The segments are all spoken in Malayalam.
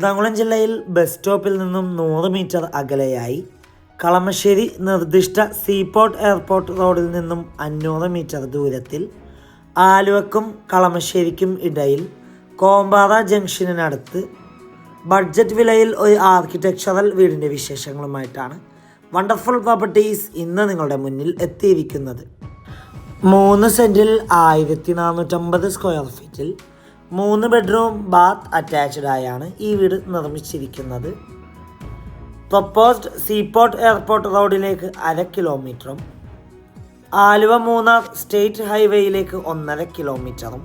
എറണാകുളം ജില്ലയിൽ ബസ് സ്റ്റോപ്പിൽ നിന്നും നൂറ് മീറ്റർ അകലെയായി കളമശ്ശേരി നിർദ്ദിഷ്ട സീപോർട്ട് എയർപോർട്ട് റോഡിൽ നിന്നും അഞ്ഞൂറ് മീറ്റർ ദൂരത്തിൽ ആലുവക്കും കളമശ്ശേരിക്കും ഇടയിൽ കോമ്പാറ ജംഗ്ഷനടുത്ത് ബഡ്ജറ്റ് വിലയിൽ ഒരു ആർക്കിടെക്ചറൽ വീടിന്റെ വിശേഷങ്ങളുമായിട്ടാണ് വണ്ടർഫുൾ പ്രോപ്പർട്ടീസ് ഇന്ന് നിങ്ങളുടെ മുന്നിൽ എത്തിയിരിക്കുന്നത്. മൂന്ന് സെന്റിൽ ആയിരത്തി നാനൂറ്റമ്പത് സ്ക്വയർ ഫീറ്റിൽ മൂന്ന് ബെഡ്റൂം ബാത്ത് അറ്റാച്ച്ഡ് ആയാണ് ഈ വീട് നിർമ്മിച്ചിരിക്കുന്നത്. പ്രൊപ്പോസ്ഡ് സീപോർട്ട് എയർപോർട്ട് റോഡിലേക്ക് അര കിലോമീറ്ററും ആലുവ മൂന്നാർ സ്റ്റേറ്റ് ഹൈവേയിലേക്ക് ഒന്നര കിലോമീറ്ററും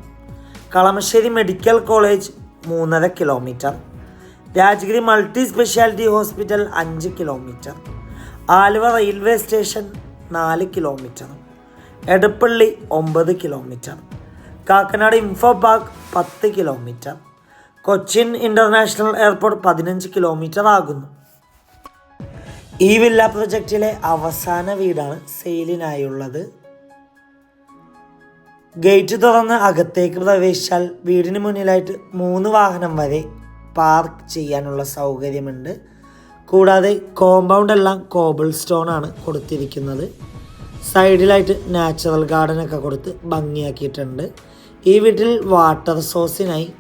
കളമശ്ശേരി മെഡിക്കൽ കോളേജ് മൂന്നര kilometre Rajagiri multi speciality hospital അഞ്ച് കിലോമീറ്റർ ആലുവ റെയിൽവേ സ്റ്റേഷൻ നാല് കിലോമീറ്ററും എടപ്പള്ളി ഒമ്പത് കിലോമീറ്റർ കാക്കനാട് ഇൻഫോ പാർക്ക് പത്ത് കിലോമീറ്റർ. കൊച്ചിൻ ഇന്റർനാഷണൽ എയർപോർട്ട് പതിനഞ്ച് കിലോമീറ്റർ ആകുന്നു. ഈ വില്ല പ്രൊജക്റ്റിലെ അവസാന വീടാണ് സെയിലിനായുള്ളത്. ഗേറ്റ് തുറന്ന് അകത്തേക്ക് പ്രവേശിച്ചാൽ വീടിന് മുന്നിലായിട്ട് മൂന്ന് വാഹനം വരെ പാർക്ക് ചെയ്യാനുള്ള സൗകര്യമുണ്ട്. കൂടാതെ കോമ്പൗണ്ട് എല്ലാം കോബിൾ സ്റ്റോൺ ആണ് കൊടുത്തിരിക്കുന്നത്. സൈഡിലായിട്ട് നാച്ചുറൽ ഗാർഡൻ ഒക്കെ കൊടുത്ത് ഭംഗിയാക്കിയിട്ടുണ്ട്. ഈ വീട്ടിൽ വാട്ടർ സോഴ്സിനായി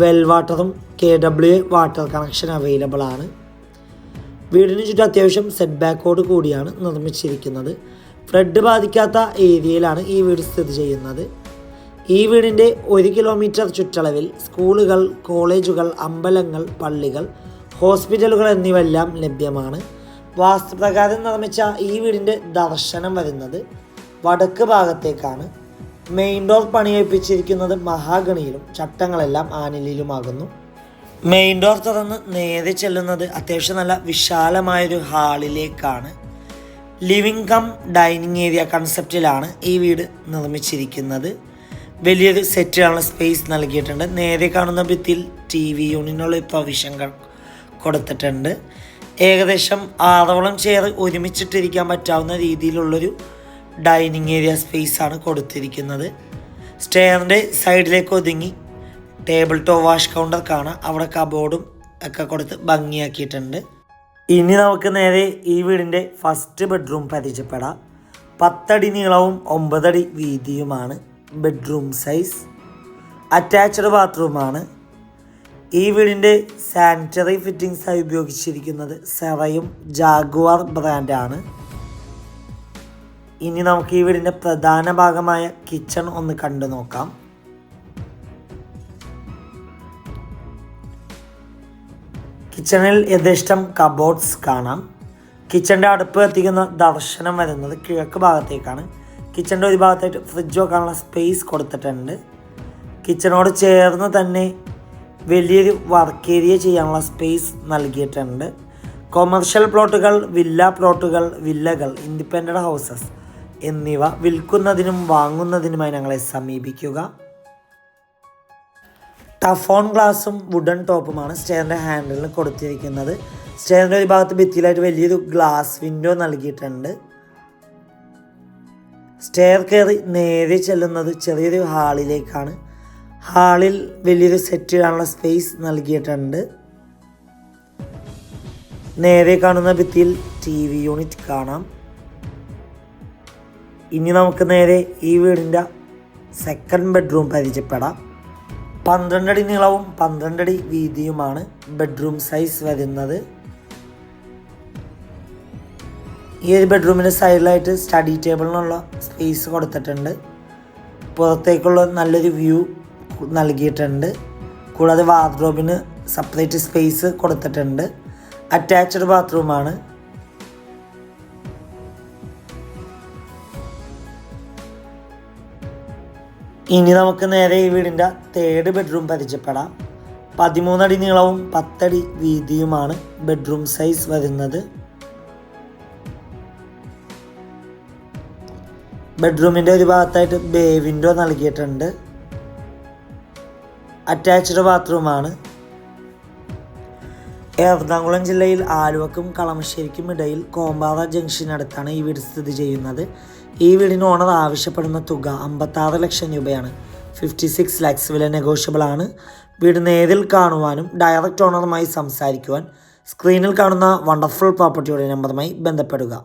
വെൽ വാട്ടറും K W water connection available ആണ്. വീടിന് ചുറ്റും അത്യാവശ്യം സെറ്റ് ബാക്കോട് കൂടിയാണ് നിർമ്മിച്ചിരിക്കുന്നത്. ഫ്ലഡ് ബാധിക്കാത്ത ഏരിയയിലാണ് ഈ വീട് സ്ഥിതി ചെയ്യുന്നത്. ഈ വീടിന്റെ ഒരു കിലോമീറ്റർ ചുറ്റളവിൽ സ്കൂളുകൾ കോളേജുകൾ അമ്പലങ്ങൾ പള്ളികൾ ഹോസ്പിറ്റലുകൾ എന്നിവയെല്ലാം ലഭ്യമാണ്. വാസ്തുപ്രകാരം നിർമ്മിച്ച ഈ വീടിന്റെ ദർശനം വരുന്നത് വടക്ക് ഭാഗത്തേക്കാണ്. മെയിൻ ഡോർ പണിയിപ്പിച്ചിരിക്കുന്നത് മഹാഗണിയിലും ചട്ടങ്ങളെല്ലാം ആനിലിലുമാകുന്നു മെയിൻ ഡോർ തുറന്ന് നേരെ ചെല്ലുന്നത് അത്യാവശ്യം നല്ല വിശാലമായൊരു ഹാളിലേക്കാണ് ലിവിംഗ് കം ഡൈനിങ് ഏരിയ കൺസെപ്റ്റിലാണ് ഈ വീട് നിർമ്മിച്ചിരിക്കുന്നത്. വലിയൊരു സെറ്റിലാണ് സ്പേസ് നൽകിയിട്ടുണ്ട്. നേരെ കാണുന്ന ഭിത്തിയിൽ ടി വി യൂണിനുള്ള പ്രൊവിഷൻ കൊടുത്തിട്ടുണ്ട്. ഏകദേശം ആറോളം ചെയർ ഒരുമിച്ചിട്ടിരിക്കാൻ പറ്റാവുന്ന രീതിയിലുള്ളൊരു ഡൈനിങ് ഏരിയ സ്പേസ് ആണ് കൊടുത്തിരിക്കുന്നത്. സ്റ്റെയറിന്റെ സൈഡിലേക്ക് ഒതുങ്ങി ടേബിൾ ടോ വാഷ് കൗണ്ടർ കാണാം. അവിടെ കബോർഡും ഒക്കെ കൊടുത്ത് ഭംഗിയാക്കിയിട്ടുണ്ട്. ഇനി നമുക്ക് നേരെ ഈ വീടിന്റെ ഫസ്റ്റ് ബെഡ്റൂം പരിചയപ്പെടാം. പത്തടി നീളവും ഒമ്പതടി വീതിയുമാണ്. ബെഡ്റൂം സൈസ് അറ്റാച്ച്ഡ് ബാത്റൂമാണ് ഈ വീടിന്റെ സാനിറ്ററി ഫിറ്റിംഗ്സായി ഉപയോഗിച്ചിരിക്കുന്നത് സെറയും ജാഗ്വാർ ബ്രാൻഡാണ് ഇനി നമുക്ക് ഈ വീടിന്റെ പ്രധാന ഭാഗമായ കിച്ചൺ ഒന്ന് കണ്ടു നോക്കാം. കിച്ചണിൽ യഥേഷ്ടം കബോർഡ്സ് കാണാം. കിച്ചണിന്റെ അടുപ്പ് എത്തിക്കുന്ന ദർശനം വരുന്നത് കിഴക്ക് ഭാഗത്തേക്കാണ്. കിച്ചണിന്റെ ഒരു ഭാഗത്തായിട്ട് ഫ്രിഡ്ജ് വെക്കാനുള്ള സ്പേസ് കൊടുത്തിട്ടുണ്ട്. കിച്ചണോട് ചേർന്ന് തന്നെ വലിയൊരു വർക്ക് ഏരിയ ചെയ്യാനുള്ള സ്പേസ് നൽകിയിട്ടുണ്ട്. കൊമേർഷ്യൽ പ്ലോട്ടുകൾ വില്ല പ്ലോട്ടുകൾ വില്ലകൾ ഇൻഡിപെൻഡന്റ് ഹൗസസ് എന്നിവ വിൽക്കുന്നതിനും വാങ്ങുന്നതിനുമായി ഞങ്ങളെ സമീപിക്കുക. ടഫോൺ ഗ്ലാസും വുഡൻ ടോപ്പുമാണ് സ്റ്റെയറിന്റെ ഹാൻഡിലിന് കൊടുത്തിരിക്കുന്നത്. സ്റ്റെയറിന്റെ ഒരു ഭാഗത്ത് ഭിത്തിയിലായിട്ട് വലിയൊരു ഗ്ലാസ് വിൻഡോ നൽകിയിട്ടുണ്ട്. സ്റ്റെയർ കയറി നേരെ ചെല്ലുന്നത് ചെറിയൊരു ഹാളിലേക്കാണ്. ഹാളിൽ വലിയൊരു സെറ്റ് ഇടാനുള്ള സ്പേസ് നൽകിയിട്ടുണ്ട്. നേരെ കാണുന്ന ഭിത്തിയിൽ ടി വി യൂണിറ്റ് കാണാം. ഇനി നമുക്ക് നേരെ ഈ വീടിന്റെ സെക്കൻഡ് ബെഡ്റൂം പരിചയപ്പെടാം. പന്ത്രണ്ടടി നീളവും പന്ത്രണ്ടടി വീതിയുമാണ് ബെഡ്റൂം സൈസ് വരുന്നത്. ഈ ഒരു ബെഡ്റൂമിന്റെ സൈഡിലായിട്ട് സ്റ്റഡി ടേബിളിനുള്ള സ്പേസ് കൊടുത്തിട്ടുണ്ട്. പുറത്തേക്കുള്ള നല്ലൊരു വ്യൂ നൽകിയിട്ടുണ്ട്. കൂടാതെ വാർഡ്രോബിന് സെപ്പറേറ്റ് സ്പേസ് കൊടുത്തിട്ടുണ്ട്. അറ്റാച്ച്ഡ് ബാത്റൂമാണ് ഇനി നമുക്ക് നേരെ ഈ വീടിന്റെ തേർഡ് ബെഡ്റൂം പരിചയപ്പെടാം. പതിമൂന്നടി നീളവും പത്തടി വീതിയുമാണ് ബെഡ്റൂം സൈസ് വരുന്നത്. ബെഡ്റൂമിന്റെ ഒരു ഭാഗത്തായിട്ട് ബേ വിൻഡോ നൽകിയിട്ടുണ്ട്. അറ്റാച്ച്ഡ് ബാത്റൂമാണ്. എറണാകുളം ജില്ലയിൽ ആലുവക്കും കളമശ്ശേരിക്കും ഇടയിൽ കോമ്പാറ ജംഗ്ഷനടുത്താണ് ഈ വീട് സ്ഥിതി ചെയ്യുന്നത്. ഈ വീടിന് ഓണർ ആവശ്യപ്പെടുന്ന തുക അമ്പത്താറ് ലക്ഷം രൂപയാണ്. ഫിഫ്റ്റി സിക്സ് ലാക്സ് വില നെഗോഷ്യബിൾ ആണ്. വീട് നേരിൽ കാണുവാനും ഡയറക്റ്റ് ഓണറുമായി സംസാരിക്കുവാൻ സ്ക്രീനിൽ കാണുന്ന വണ്ടർഫുൾ പ്രോപ്പർട്ടിയുടെ നമ്പറുമായി ബന്ധപ്പെടുക.